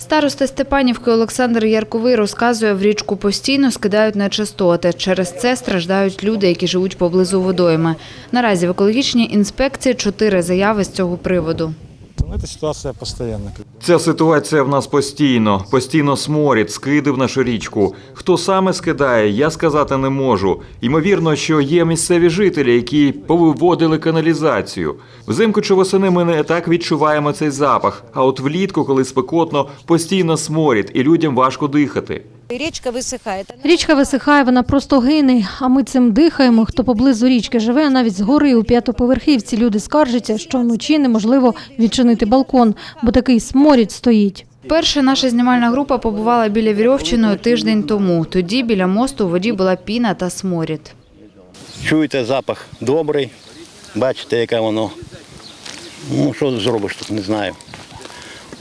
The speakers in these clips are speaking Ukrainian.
Староста Степанівки Олександр Ярковий розказує, в річку постійно скидають нечистоти. Через це страждають люди, які живуть поблизу водойми. Наразі в екологічній інспекції чотири заяви з цього приводу. Ну, эта ситуация постоянно. Ця ситуація в нас постійно, постійно сморід, скиди в нашу річку. Хто саме скидає, я сказати не можу. Ймовірно, що є місцеві жителі, які повиводили каналізацію. Взимку чи восени ми не так відчуваємо цей запах. А от влітку, коли спекотно, постійно сморід, і людям важко дихати. Річка висихає. Річка висихає, вона просто гине, а ми цим дихаємо. Хто поблизу річки живе, а навіть згори у п'ятоповерхівці люди скаржаться, що вночі неможливо відчинити балкон, бо такий сморід стоїть. Перша наша знімальна група побувала біля Вірьовчиної тиждень тому. Тоді біля мосту у воді була піна та сморід. Чуєте запах добрий, бачите, яке воно. Ну, що зробиш тут, не знаю.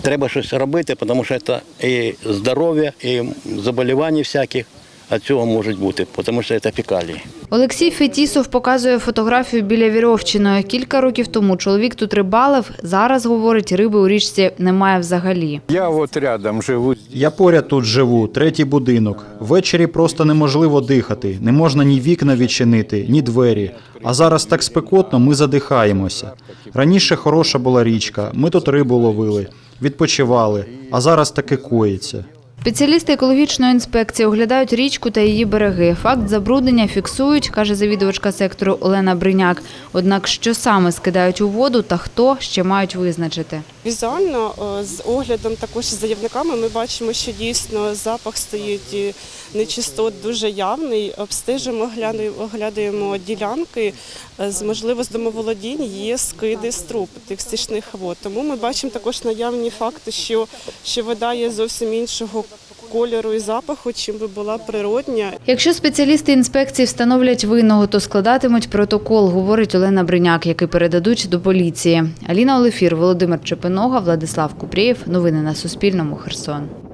Треба щось робити, тому що це і здоров'я, і заболівання всяких від цього можуть бути, тому що це фекалії. Олексій Фетісов показує фотографію біля Вірьовчиної. Кілька років тому чоловік тут рибалив. Зараз, говорить, риби у річці немає взагалі. Я от рядом живу. Я поряд тут живу, третій будинок. Ввечері просто неможливо дихати, не можна ні вікна відчинити, ні двері. А зараз так спекотно, ми задихаємося. Раніше хороша була річка, ми тут рибу ловили, відпочивали, а зараз таке коїться. Спеціалісти екологічної інспекції оглядають річку та її береги. Факт забруднення фіксують, каже завідувачка сектору Олена Бриняк. Однак, що саме скидають у воду та хто ще мають визначити. Візуально е, з оглядом також з заявниками ми бачимо, що дійсно запах стоїть нечистот дуже явний. Обстежимо, оглядаємо ділянки. е, можливо з домоволодінь є скиди з труб тих стічних вод. Тому ми бачимо також наявні факти, що, що вода є зовсім іншого кольору і запаху, чим би була природня. Якщо спеціалісти інспекції встановлять винного, то складатимуть протокол, говорить Олена Бриняк, який передадуть до поліції. Аліна Олефір, Володимир Чепинога, Владислав Купрієв. Новини на Суспільному. Херсон.